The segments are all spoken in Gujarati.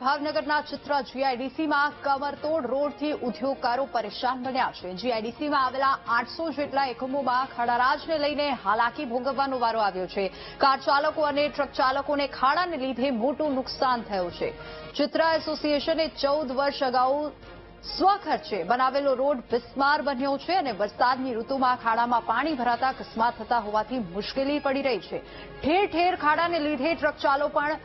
ભાવનગરના ચિત્રા જીઆઈડીસીમાં કમરતોડ રોડથી ઉદ્યોગકારો પરેશાન બન્યા છે. જીઆઈડીસીમાં આવેલા આઠસો જેટલા એકમોમાં ખાડારાજને લઈને હાલાકી ભોગવવાનો વારો આવ્યો છે. કાર ચાલકો અને ટ્રક ચાલકોને ખાડાને લીધે મોટું નુકસાન થયું છે. ચિત્રા એસોસિએશને ચૌદ વર્ષ અગાઉ સ્વખર્ચે બનાવેલો રોડ બિસ્માર બન્યો છે અને વરસાદની ઋતુમાં ખાડામાં પાણી ભરાતા અકસ્માત થતા હોવાથી મુશ્કેલી પડી રહી છે. ઠેર ઠેર ખાડાને લીધે ટ્રક ચાલો પણ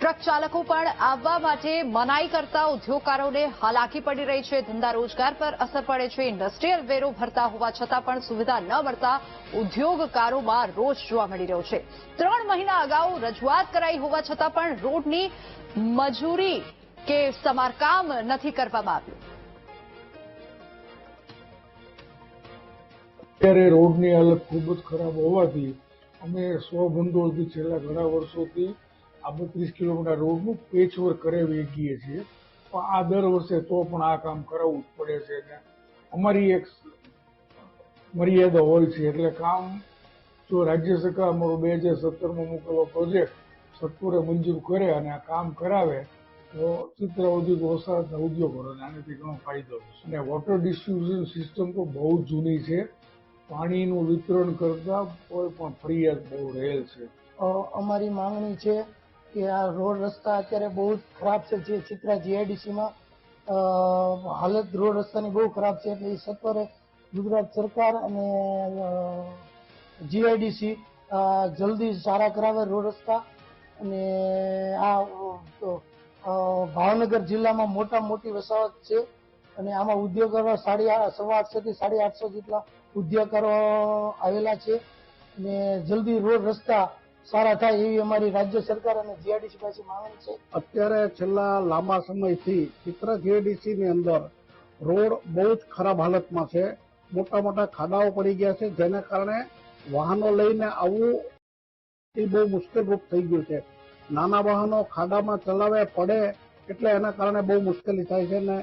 ટ્રક ચાલકો પણ આવવા માટે મનાઈ કરતા ઉદ્યોગકારોને હાલાકી પડી રહી છે. ધંધા રોજગાર પર અસર પડે છે. ઇન્ડસ્ટ્રીયલ વેરો ભરતા હોવા છતાં પણ સુવિધા ન મળતા ઉદ્યોગકારોમાં રોષ જોવા મળી રહ્યો છે. ત્રણ મહિના અગાઉ રજૂઆત કરાઈ હોવા છતાં પણ રોડની મજૂરી કે સમારકામ નથી કરવામાં આવ્યું. અત્યારે રોડની હાલત ખૂબ જ ખરાબ હોવાથી અમે સ્વભંડોળથી છેલ્લા ઘણા વર્ષોથી આ બત્રીસ કિલોમીટર રોડનું પેચવર્ક કરાવી શકીએ છીએ. પણ આ દર વર્ષે તો પણ આ કામ કરાવવું જ પડે છે અને અમારી એક મર્યાદા હોય છે. એટલે કામ જો રાજ્ય સરકાર અમારો બે હજાર સત્તરમાં મોકલવો પ્રોજેક્ટ સત્વરે મંજૂર કરે અને આ કામ કરાવે, તો ચિત્ર ઉદ્યોગ વરસાદના ઉદ્યોગોને આનાથી ઘણો ફાયદો થશે. અને વોટર ડિસ્ટ્રીબ્યુશન સિસ્ટમ તો બહુ જૂની છે. પાણીનું વિતરણ કરતા કોઈ પણ ફરિયાદ બહુ રહેલ છે. અમારી માંગણી છે કે આ રોડ રસ્તા અત્યારે બહુ જ ખરાબ છે જે ચિત્રા જીઆઈડીસીમાં હાલત રોડ રસ્તાની બહુ ખરાબ છે એટલે એ સત્વરે ગુજરાત સરકાર અને જીઆઈડીસી જલ્દી સારા કરાવે રોડ રસ્તા અને આ ભાવનગર જિલ્લામાં મોટા મોટી વસાવત છે અને આમાં ઉદ્યોગકારો સાડી સવા આઠસો થી સાડી આઠસો જેટલા ઉદ્યોગકારો આવેલા છે અને જલ્દી રોડ રસ્તા સારા થાય એવી અમારી રાજ્ય સરકાર અને જીઆરડીસી પાસે માંગણી છે. અત્યારે છેલ્લા લાંબા સમયથી ચિત્ર જીઆરડીસી ની અંદર રોડ બહુ જ ખરાબ હાલતમાં છે. મોટા મોટા ખાડાઓ પડી ગયા છે, જેના કારણે વાહનો લઈને આવવું એ બહુ મુશ્કેલરૂપ થઈ ગયું છે. નાના વાહનો ખાડામાં ચલાવે, પડે એટલે એના કારણે બહુ મુશ્કેલી થાય છે ને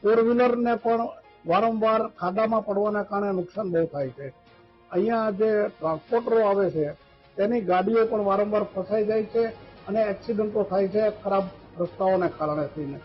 ફોર વ્હીલરને પણ વારંવાર ખાડામાં પડવાના કારણે નુકસાન બહુ થાય છે. અહીંયા જે ટ્રાન્સપોર્ટરો આવે છે તેની ગાડીઓ પણ વારંવાર ફસાઈ જાય છે અને એક્સિડન્ટો થાય છે ખરાબ રસ્તાઓને કારણે થઈને.